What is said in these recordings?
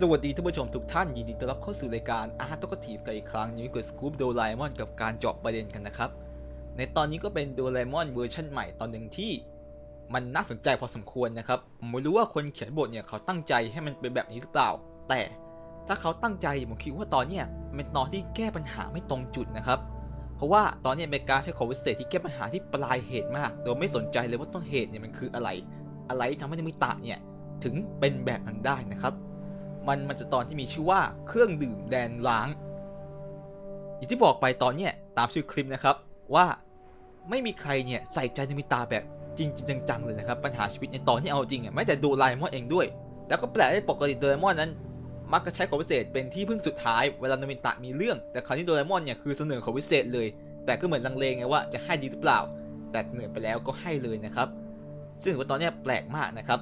สวัสดีท่านผู้ชมทุกท่านยินดีต้อนรับเข้าสู่รายการอาร์ตกทีฟกันอีกครั้งนี้กับสกู๊ปโดราเอมอนกับการเจาะประเด็นกันนะครับ ในตอนนี้ก็เป็นโดราเอมอนเวอร์ชันใหม่ตอนหนึ่งที่ มันน่าสนใจพอสมควรนะครับผมไม่รู้ว่าคนเขียนบทเนี่ยเขาตั้งใจให้มันเป็นแบบนี้หรือเปล่า แต่ถ้าเขาตั้งใจผมคิดว่าตอนเนี้ยเป็นตอนที่แก้ปัญหาไม่ตรงจุดนะครับ เพราะว่าตอนนี้เป็นการใช้ของวิเศษที่แก้ปัญหาที่ปลายเหตุมาก โดยไม่สนใจเลยว่าต้นเหตุเนี่ยมันคืออะไร อะไรทำให้นามิตะเนี่ยถึงเป็นแบบนั้นได้นะครับ มันมันจะตอนที่มีชื่อว่าเครื่องดื่มแดนล้าง อย่างที่บอกไปตอนเนี้ยตามชื่อคลิปนะครับว่าไม่มีใครเนี่ยใส่ใจนามิตะแบบจริงจจังๆเลยนะครับปัญหาชีวิตในตอนที่เอาจริงอะแม้แต่ดราเอมอนเองด้วย แล้วก็แปลกที่ปกติโดราเอมอนนั้น มักจะใช้ของพิเศษเป็นที่พึ่งสุดท้ายเวลานามิตะมีเรื่อง แต่คราวนี้โดราเอมอนเนี่ยคือเสนอของพิเศษเลย แต่ก็เหมือนลังเลไงว่าจะให้ดีหรือเปล่า แต่เสนอไปแล้วก็ให้เลยนะครับ ซึ่งว่าตอนเนี้ยแปลกมากนะครับ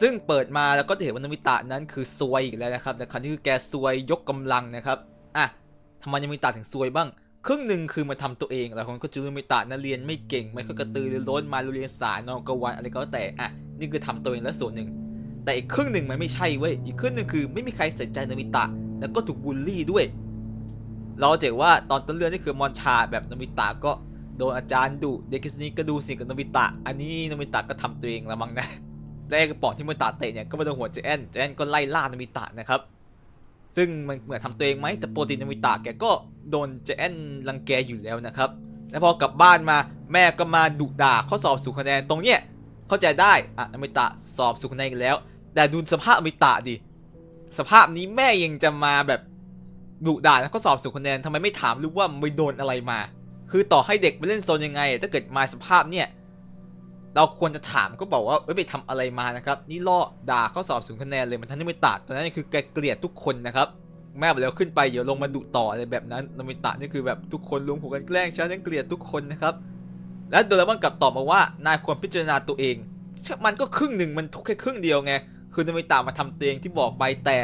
ซึ่งเปิดมาแล้วก็จะเห็นว่านามิตะนั้นคือซวยอีกแล้วนะครับแต่คราวนี้คือแกซวยยกกำลังนะครับอะทำไมนามิตะถึงซวยบ้าง ครึ่งหนึ่งคือมาทำตัวเองหลายคนก็จูนามิตะนั้นเรียนไม่เก่งไม่ค่อยกระตือรือร้นมาเรียนสายนอนกลางวันอะไรก็แล้วแต่อะนี่คือทำตัวเองแล้วส่วนหนึ่ง แต่อีกครึ่งหนึ่งมันไม่ใช่เว้ยอีกครึ่งหนึ่งคือไม่มีใครส่ใจนามิตะ แล้วก็ถูกบูลลี่ด้วย เราเห็นว่าตอนต้นเรื่องนี่คือมอนชาแบบนามิตะก็โดนอาจารย์ดุเด็กคิสนี้ก็ดูสิกับนามิตะ อันนี้นามิตะก็ทำตัวเองละมั้งนะ แรกกระป๋องที่มิตะเตะเนี่ยก็มาโดนหัวเจแอนเจแอนก็ไล่ล่านามิตะนะครับ ซึ่งมันเหมือนทำตัวเองไหมแต่โปรตีนนามิตะแกก็โดนเจแอนรังแกอยู่แล้วนะครับ แล้วพอกลับบ้านมาแม่ก็มาดุด่าข้อสอบสู่คะแนนตรงเนี้ยเข้าใจได้อะนามิตะสอบสู่คะแนนอีกแล้ว แต่ดูสภาพอมิตะดิสภาพนี้แม่ยังจะมาแบบดุด่าแล้วก็สอบสู่คะแนนทำไมไม่ถามลูกว่าไม่โดนอะไรมา คือต่อให้เด็กไปเล่นโซนยังไง ถ้าเกิดมาสภาพเนี่ย เราควรจะถามก็บอกว่าเอ้ยไปทำอะไรมานะครับนี่ล่อด่าข้อสอบสูงคะแนนเลยมันทันไม่ตัดตอนนั้นคือแกเกลียดทุกคนนะครับแม่บอกแล้วขึ้นไปเดี๋ยวลงมาดุต่ออะไรแบบนั้นนามิตะนี่คือแบบทุกคนรวมหัวกันแกล้งฉันฉันเกลียดทุกคนนะครับและโดเรมอนกลับตอบมาว่านายควรพิจารณาตัวเองมันก็ครึ่งหนึ่งมันทุกแค่ครึ่งเดียวไงคือนามิตะมาทำเตียงที่บอกไปแต่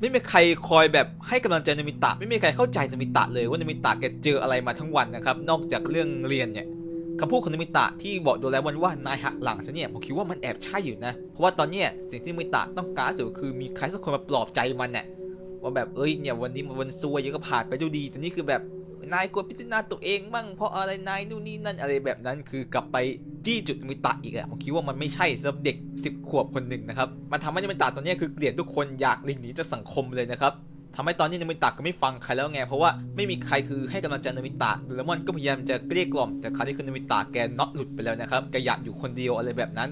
ไม่มีใครคอยแบบให้กำลังใจนามิตะ ไม่มีใครเข้าใจนามิตะเลยว่านามิตะแกเจออะไรมาทั้งวันนะครับ นอกจากเรื่องเรียนเนี่ย คำพูดของนามิตะที่บอกโดเรมอนว่านายหักหลังฉันเนี่ยผมคิดว่ามันแอบใช่อยู่นะ เพราะว่าตอนเนี้ยสิ่งที่นามิตะต้องการสุดคือมีใครสักคนมาปลอบใจมันเนี่ยว่าแบบเอ้ยเนี่ยวันนี้มันวันซวยยังก็ผ่านไปดูดีแต่นี่คือแบบนายควรพิจารณาตัวเองมั่งเพราะอะไรนายนู่นนี่นั่นอะไรแบบนั้นคือกลับไปจี้จุดนามิตะอีกอะผมคิดว่ามันไม่ใช่สำหรับเด็ก 10 ขวบคนหนึ่งนะครับมันทำให้นมิตะตอนนี้คือเกลียดทุกคนอยากหลีกหนีจากสังคมเลยนะครับ ทำให้ตอนนี้นามิตะก็ไม่ฟังใครแล้วไง เพราะว่าไม่มีใครคือให้กำลังใจนามิตะโดเรมอนก็พยายามจะเกลี้ยกล่อม แต่คราวนี้คือนามิตะแกน็อตหลุดไปแล้วนะครับแกอยากอยู่คนเดียวอะไรแบบนั้น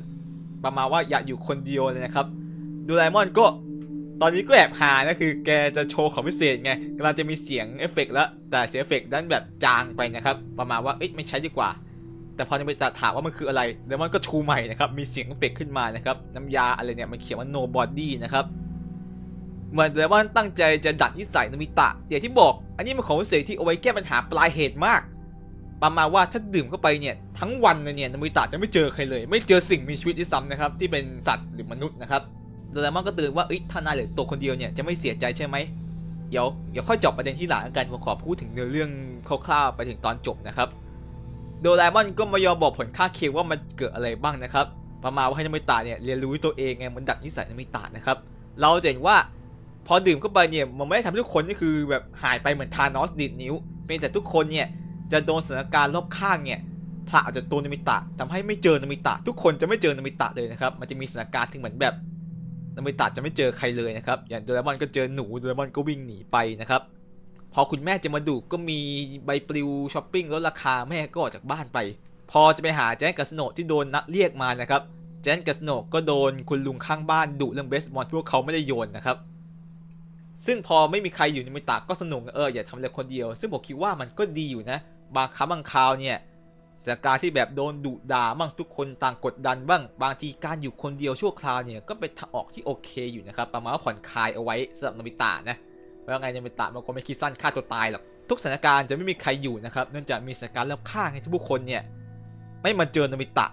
ประมาณว่าอยากอยู่คนเดียวเลยนะครับโดเรมอนก็ตอนนี้ก็แอบหานะคือแกจะโชว์ของพิเศษไงกำลังจะมีเสียงเอฟเฟกต์แล้ว แต่เสียงเอฟเฟกต์นั้นแบบจางไปนะครับ ประมาณว่าเอ๊ะไม่ใช้ดีกว่า แต่พอจะไปถามว่ามันคืออะไรเดมอนก็ชูใหม่นะครับมีเสียงเอฟเฟกต์ขึ้นมานะครับน้ำยาอะไรเนี่ยมันเขียนว่า no body นะครับ เหมือนเดมอนตั้งใจจะดัดนิสัยนามิตะแต่ที่บอก อันนี้มันของพิเศษที่เอาไว้แก้ปัญหาปลายเหตุมาก ประมาณว่าถ้าดื่มเข้าไปเนี่ยทั้งวันเลยเนี่ยนามิตะจะไม่เจอใครเลย ไม่เจอสิ่งมีชีวิตที่ซ้ำนะครับที่เป็นสัตว์หรือมนุษย์นะครับโดเรมอนก็เตือนว่าเอ้ยถ้านายเหลือตัวคนเดียวเนี่ยจะไม่เสียใจใช่ไหมเดี๋ยวเดี๋ยวค่อยจบประเด็นที่หลังกันผมขอพูดถึงเนื้อเรื่องคร่าวๆไปถึงตอนจบนะครับโดเรมอนก็ไม่ยอมบอกผลข้าเคียงว่ามันเกิดอะไรบ้างนะครับประมาณว่าให้นามิตะเนี่ยเรียนรู้ตัวเองไงมันดัดนิสัยนามิตะนะครับ เราจะเห็นว่า พอดื่มเข้าไปเนี่ยมันไม่ได้ทำให้ทุกคนนี่คือแบบหายไปเหมือนทานอสดีดนิ้วเพียงแต่ทุกคนเนี่ยจะโดนสถานการณ์รอบข้างเนี่ยผละออกจากตัวนามิตะทำให้ไม่เจอนามิตะ ทุกคนจะไม่เจอนามิตะเลยนะครับมันจะมีสถานการณ์ที่เหมือนแบบนามิตะจะไม่เจอใครเลยนะครับอย่างโดเรมอนก็เจอหนูโดเรมอนก็วิ่งหนีไปนะครับพอคุณแม่จะมาดูก็มีใบปลิวช้อปปิ้งลดราคาแม่ก็ออกจากบ้านไป พอจะไปหาแจนกัสโนที่โดนนัดเรียกมานะครับแจนกัสโนก็โดนคุณลุงข้างบ้านดุเรื่องเบสบอลที่พวกเขาไม่ได้โยนนะครับ ซึ่งพอไม่มีใครอยู่ในมิตะก็สนุกเอออย่าทำอะไรคนเดียว ซึ่งผมคิดว่ามันก็ดีอยู่นะบางครั้งบางคราวเนี่ยสถานการณ์ที่แบบโดนดุด่าบ้างทุกคนต่างกดดันบ้างบางทีการอยู่คนเดียวชั่วคราวเนี่ยก็เป็นทางออกที่โอเคอยู่นะครับประมาณว่าผ่อนคลายเอาไว้สำหรับนามิตะนะเพราไงนามิตะมันก็ไม่คิดสั้นฆ่าตัวตายหรอกทุกสถานการณ์จะไม่มีใครอยู่นะครับเนื่องจากมีสถานการณ์รอบข้างให้ทุกคนเนี่ยไม่มาเจอนามิตะ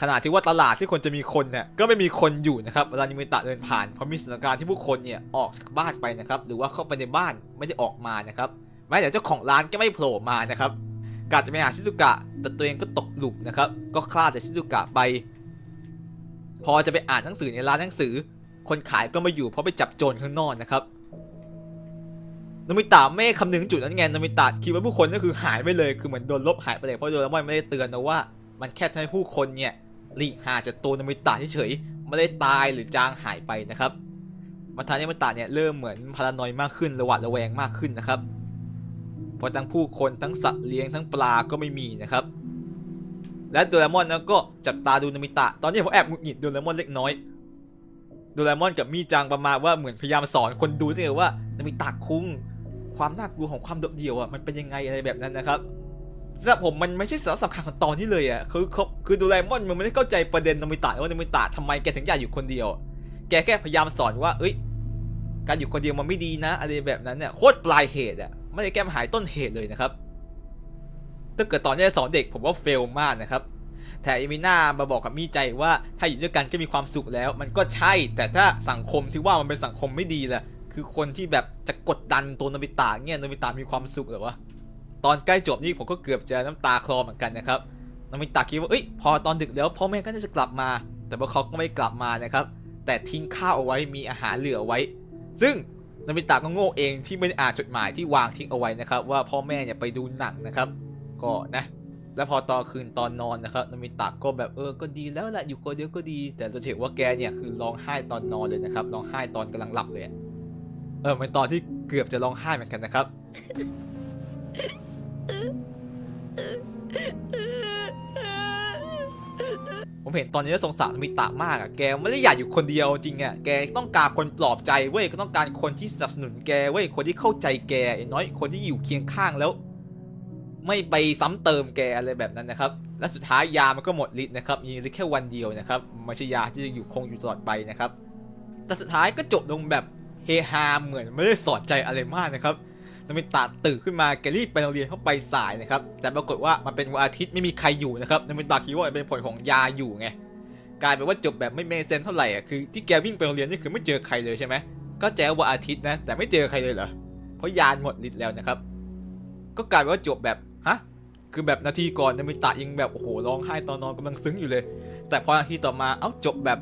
ขณะที่ว่าตลาดที่ควรจะมีคนเนี่ยก็ไม่มีคนอยู่นะครับเวลานามิตะเดินผ่านเพราะมีสถานการณ์ที่ผู้คนเนี่ยออกจากบ้านไปนะครับ หรือว่าเข้าไปในบ้านไม่ได้ออกมานะครับแม้แต่เจ้าของร้านก็ไม่โผล่มานะครับกาจะไปหาชิซุกะแต่ตัวเองก็ตกหลุมนะครับ ก็คลาดจากชิซุกะไป พอจะไปอ่านหนังสือในร้านหนังสือ คนขายก็ไม่อยู่เพราะไปจับโจรข้างนอกนะครับนมิตะไม่คำนึงถึงจุดนั้นไงนมิตะคิดว่าผู้คนก็คือหายไปเลยคือเหมือนโดนลบหายไปเลยเพราะโดเรมอนไม่ได้เตือนนะว่า มันแค่ทำให้ผู้คนเนี่ย ลีกห่างจากตัวโนมิตะเฉยๆไม่ได้ตายหรือจางหายไปนะครับมาทำให้โนมิตะเนี่ยเริ่มเหมือนพารานอยมากขึ้นระหวาดระแวงมากขึ้นนะครับเพราะทั้งผู้คนทั้งสัตว์เลี้ยงทั้งปลาก็ไม่มีนะครับและโดเรมอนนะก็จับตาดูโนมิตะ ตอนนี้ผมแอบหงุดหงิดโดเรมอนเล็กน้อยโดเรมอนกับมีจังประมาณว่าเหมือนพยายามสอนคนดูด้วยว่าโนมิตะคุ้งความน่ากลัวของความโดดเดี่ยวอะมันเป็นยังไงอะไรแบบนั้นนะครับ สำหรับผมมันไม่ใช่สาระสำคัญของตอนนี้เลยอะคือคือคือโดเรมอนมันไม่ได้เข้าใจประเด็นนมิตะว่านมิตะทำไมแกถึงอยากอยู่คนเดียว แกแค่พยายามสอนว่า เอ้ย การอยู่คนเดียวมันไม่ดีนะอะไรแบบนั้นเนี่ยโคตรปลายเหตุอะไม่ได้แก้ปัญหาต้นเหตุเลยนะครับ ถ้าเกิดตอนนี้สอนเด็กผมว่าเฟลมากนะครับแต่อีมิน่ามาบอกกับมีใจว่าถ้าอยู่ด้วยกันก็มีความสุขแล้ว มันก็ใช่ แต่ถ้าสังคมที่ว่ามันเป็นสังคมไม่ดีแหละคือคนที่แบบจะกดดันตัวนบิตะเนี่ยนบิตะมีความสุขหรอวะ ตอนใกล้จบนี่ผมก็เกือบจะน้ำตาคลอเหมือนกันนะครับโนบิตะคิดว่าเอ้ยพอตอนดึกแล้วพ่อแม่ก็น่าจะกลับมา แต่พวกเขาก็ไม่กลับมานะครับ แต่ทิ้งข้าวเอาไว้มีอาหารเหลือไว้ ซึ่งโนบิตะก็โง่เองที่ไม่ได้อ่านจดหมายที่วางทิ้งเอาไว้นะครับ ว่าพ่อแม่เนี่ยไปดูหนังนะครับ ก็นะแล้วพอตอนคืนตอนนอนนะครับนามิตะก็แบบเออก็ดีแล้วแหละอยู่คนเดียวก็ดี แต่เราเห็นว่าแกเนี่ยคือร้องไห้ตอนนอนเลยนะครับร้องไห้ตอนกำลังหลับเลยเออเป็นตอนที่เกือบจะร้องไห้เหมือนกันนะครับ ผมเห็นตอนนี้สงสารมิตะมากอะแกไม่ได้อยากอยู่คนเดียวจริงอะแกต้องการคนปลอบใจเว้ยก็ต้องการคนที่สนับสนุนแกเว้ยคนที่เข้าใจแกน้อยคนที่อยู่เคียงข้างแล้ว ไม่ไปซ้ำเติมแกอะไรแบบนั้นนะครับ และสุดท้ายยามันก็หมดฤทธิ์นะครับมีฤทธิ์แค่วันเดียวนะครับไม่ใช่ยาที่จะอยู่คงอยู่ตลอดไปนะครับ แต่สุดท้ายก็จบลงแบบเฮฮาเหมือนไม่ได้สอนใจอะไรมากนะครับ นามิตะตื่นขึ้นมาแกรีบไปโรงเรียนเข้าไปสายนะครับ แต่ปรากฏว่ามันเป็นวันอาทิตย์ไม่มีใครอยู่นะครับนามิตะคิดว่าเป็นผลของยาอยู่ไงกลายเป็นว่าจบแบบไม่เมเซนเท่าไหร่อะคือที่แกวิ่งไปโรงเรียนนี่คือไม่เจอใครเลยใช่ไหมก็แจ้วันอาทิตย์นะ แต่ไม่เจอใครเลยเหรอเพราะยานหมดฤทธิ์แล้วนะครับ ก็กลายเป็นว่าจบแบบฮะคือแบบนาทีก่อนนามิตะยังแบบโอ้โหร้องไห้ตอนนอนกำลังซึ้งอยู่เลย แต่พอนาทีต่อมาเอ้าจบแบบ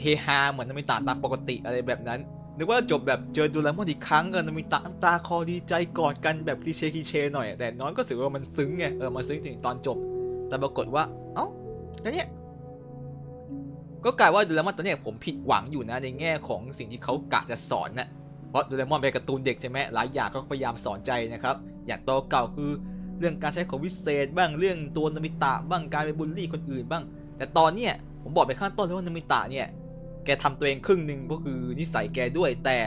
เฮฮาเหมือนนามิตะตามปกติอะไรแบบนั้น นึกว่าจบแบบเจอดูแลมอนอีกครั้งเออนามิตะน้ำตาคอดีใจกอดกันแบบคลีเช่คลีเช่หน่อย แต่น้อยก็รู้สึกว่ามันซึ้งไงเออมันซึ้งถึงตอนจบ แต่ปรากฏว่าเอ้าแล้วเนี่ยก็กลายว่าดูแลมอนตอนเนี้ยผมผิดหวังอยู่นะในแง่ของสิ่งที่เขากะจะสอนนะเพราะดูแลมอนเป็นการ์ตูนเด็กใช่ไหมหลายอย่างก็พยายามสอนใจนะครับ อย่างตัวเก่าคือเรื่องการใช้ของวิเศษบ้างเรื่องตัวนามิตะบ้างการไปบูลลี่คนอื่นบ้าง แต่ตอนเนี้ยผมบอกไปข้างต้นแล้วว่านามิตะเนี่ย แกทำตัวเองครึ่งหนึ่งก็คือนิสัยแกด้วยแต่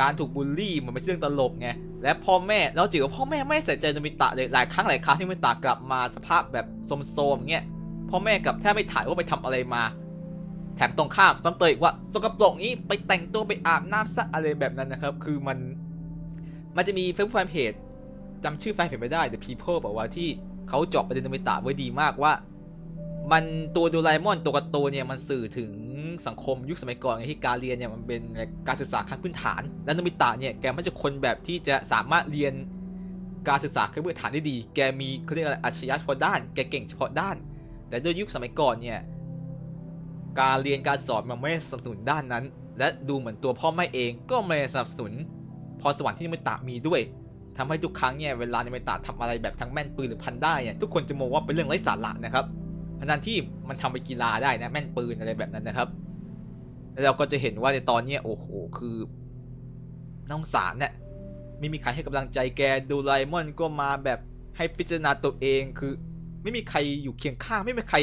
การถูกบูลลี่มันไม่ใช่เรื่องตลกไงและพ่อแม่แล้วจิ๋วพ่อแม่ไม่ใส่ใจนามิตะเลยหลายครั้งหลายครั้งที่นามิตะกลับมาสภาพแบบโสมๆเงี้ยพ่อแม่กลับแทบไม่ถ่ายว่าไปทำอะไรมา แถมตรงข้ามซ้ำเตยอีกว่าสกปรกนี้ไปแต่งตัวไปอาบน้ำซะอะไรแบบนั้นนะครับ คือมันมันจะมีเฟซบุ๊กแฟนเพจจำชื่อแฟนเพจไม่ได้แต่ People บอกว่าที่เขาเจาะประเด็นโนมิตะไว้ดีมากว่า มันตัวโดราเอมอนตัวการ์ตูนเนี่ยมันสื่อถึงสังคมยุคสมัยก่อนไงที่การเรียนเนี่ยมันเป็นการศึกษาขั้นพื้นฐาน และโนมิตะเนี่ยแกไม่ใช่คนแบบที่จะสามารถเรียนการศึกษาขั้นพื้นฐานได้ดี แกมีเขาเรียกอะไรอัจฉริยะเฉพาะด้าน แกเก่งเฉพาะด้าน แต่ด้วยยุคสมัยก่อนเนี่ยการเรียนการสอนมันไม่สนับสนุนด้านนั้น และดูเหมือนตัวพ่อแม่เองก็ไม่สนับสนุนพรสวรรค์ที่นมิตะมีด้วยทำให้ทุกครั้งเนี่ยเวลานมิตะทำอะไรแบบทั้งแม่นปืนหรือพันได้เนี่ยทุกคนจะมองว่าเป็นเรื่องไร้สาระนะครับ ทั้งที่มันทำไปนกีฬาได้นะแม่นปืนอะไรแบบนั้นนะครับ แล้วเราก็จะเห็นว่าในตอนเนี้ยโอ้โหคือน้องสารเนี่ยไม่มีใครให้กำลังใจแกดูไลมอนก็มาแบบให้พิจารณาตัวเองคือ ไม่มีใครอยู่เคียงข้างไม่มีใคร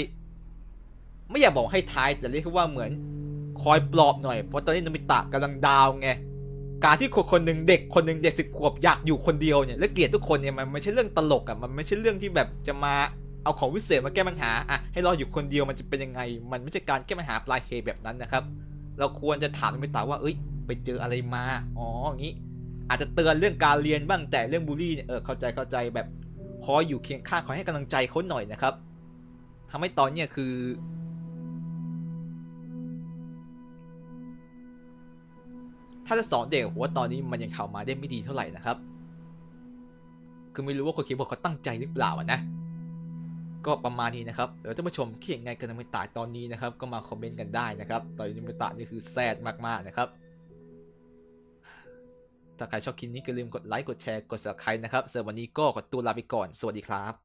ไม่อยากบอกให้ท้ายแต่เรียกว่าเหมือนคอยปลอบหน่อยเพราะตอนนี้โนมิตะกำลังดาวไงการที่คนคนหนึ่งเด็กคนหนึ่งเด็กสิบขวบอยากอยู่คนเดียวเนี่ยและเกลียดทุกคนเนี่ยมันไม่ใช่เรื่องตลกอะมันไม่ใช่เรื่องที่แบบจะมา เอาของวิเศษมาแก้ปัญหาอะให้เราอยู่คนเดียวมันจะเป็นยังไง มันไม่ใช่การแก้ปัญหาปลายเหตุแบบนั้นนะครับ เราควรจะถามโนมิตะว่า เอ้ย ไปเจออะไรมา อ๋ออย่างนี้ อาจจะเตือนเรื่องการเรียนบ้างแต่เรื่องบูลลี่เนี่ยเออเข้าใจเข้าใจแบบคอยอยู่เคียงข้างคอยให้กำลังใจเขาหน่อยนะครับทำให้ตอนเนี้ยคือถ้าจะสอนเด็กว่าตอนนี้มันยังเข้ามาได้ไม่ดีเท่าไหร่นะครับ คือไม่รู้ว่าคนเขียนบทเขาตั้งใจหรือเปล่าอะนะ ก็ประมาณนี้นะครับเดี๋ยวท่านผู้ชมคิดยังไงกับนามิตะตอนนี้นะครับ ก็มาคอมเมนต์กันได้นะครับ ตอนนี้นามิตะนี่คือแซดมากๆนะครับ ถ้าใครชอบคลิปนี้ก็ลืมกดไลค์ กดแชร์ กด subscribe นะครับสำหรับวันนี้ก็ขอตัวลาไปก่อน สวัสดีครับ